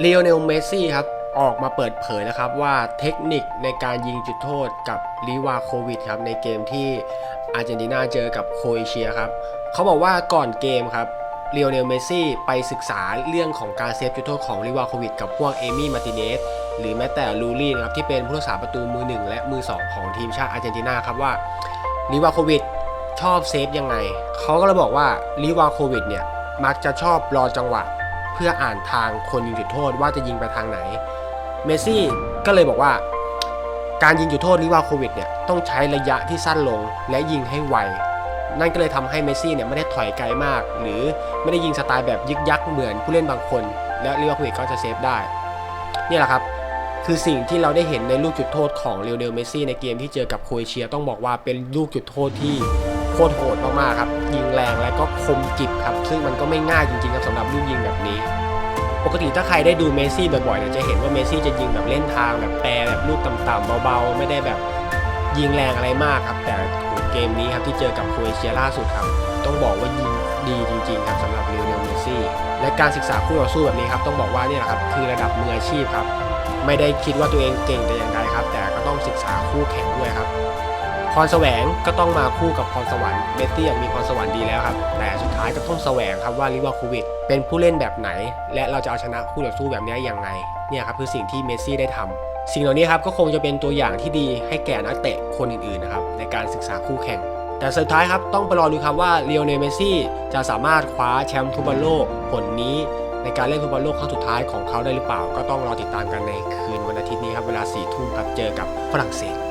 เลโอเนล เมสซี่ครับออกมาเปิดเผยนะครับว่าเทคนิคในการยิงจุดโทษกับลิวาโควิดครับในเกมที่อาร์เจนตินาเจอกับโคเอเชียครับเขาบอกว่าก่อนเกมครับเลโอเนล เมสซี่ไปศึกษาเรื่องของการเซฟจุดโทษของลิวาโควิดกับพวกเอมี่ มาติเนสหรือแม้แต่ลูรี่นะครับที่เป็นผู้รักษาประตูมือหนึ่งและมือสองของทีมชาติอาร์เจนตินาครับว่าลิวาโควิดชอบเซฟยังไงเขาก็เลยบอกว่าลิวาโควิดเนี่ยมักจะชอบรอจังหวะ เพื่ออ่านทางคนยิงจุดโทษว่าจะยิงไปทางไหน เมสซี่ก็เลยบอกว่า การยิงจุดโทษลิวาโควิดเนี่ยต้องใช้ระยะที่สั้นลงและยิงให้ไว นั่นก็เลยทำให้เมสซี่เนี่ยไม่ได้ถอยไกลมาก หรือไม่ได้ยิงสไตล์แบบยึกยักเหมือนผู้เล่นบางคน และลิวาโควิดก็จะเซฟได้นี่แหละครับคือสิ่งที่เราได้เห็นในลูกจุดโทษของเลโอเนลเมซี่ในเกมที่เจอกับโครเอเชียต้องบอกว่าเป็นลูกจุดโทษที่ คตรโหดมากๆครับ ยิงแรงและก็คมกิบครับ ซึ่งมันก็ไม่ง่ายจริงๆครับสำหรับลูกยิงแบบนี้ ปกติถ้าใครได้ดูเมซี่บ่อยๆเนี่ยจะเห็นว่าเมซี่จะยิงแบบเล่นทางแบบแปรแบบลูกต่ำๆเบาๆ ไม่ได้แบบยิงแรงอะไรมากครับ แต่เกมนี้ครับที่เจอกับโครเอเชียล่าสุดครับ ต้องบอกว่ายิงดีจริงๆครับสำหรับเลโอเนลเมซี่และการศึกษาคู่ต่อสู้แบบนี้ครับต้องบอกว่านี่แหละครับคือระดับมืออาชีพครับไม่ได้คิดว่าตัวเองเก่งแต่อย่างใดครับ แต่ก็ต้องศึกษาคู่แข่งด้วยครับ พรแสวงก็ต้องมาคู่กับพรสวรรค์เมสซี่มีพรสวรรค์ดีแล้วครับ แต่สุดท้ายก็ต้องแสวงครับว่าลิวาโควิดเป็นผู้เล่นแบบไหน และเราจะเอาชนะคู่ต่อสู้แบบนี้ยังไงเนี่ยครับคือสิ่งที่เมสซี่ได้ทำสิ่งเหล่านี้ครับก็คงจะเป็นตัวอย่างที่ดีให้แก่นักเตะคนอื่นๆนะครับในการศึกษาคู่แข่ง แต่สุดท้ายครับต้องไปรอดูครับว่าเลโอเนลเมสซี่จะสามารถคว้าแชมป์ฟุตบอลโลกผลนี้ ในการเล่นฟุตบอลโลกครั้งสุดท้ายของเขาได้หรือเปล่า ก็ต้องรอติดตามกันในคืนวันอาทิตย์นี้ครับเวลา4ทุ่มครับเจอกับฝรั่งเศส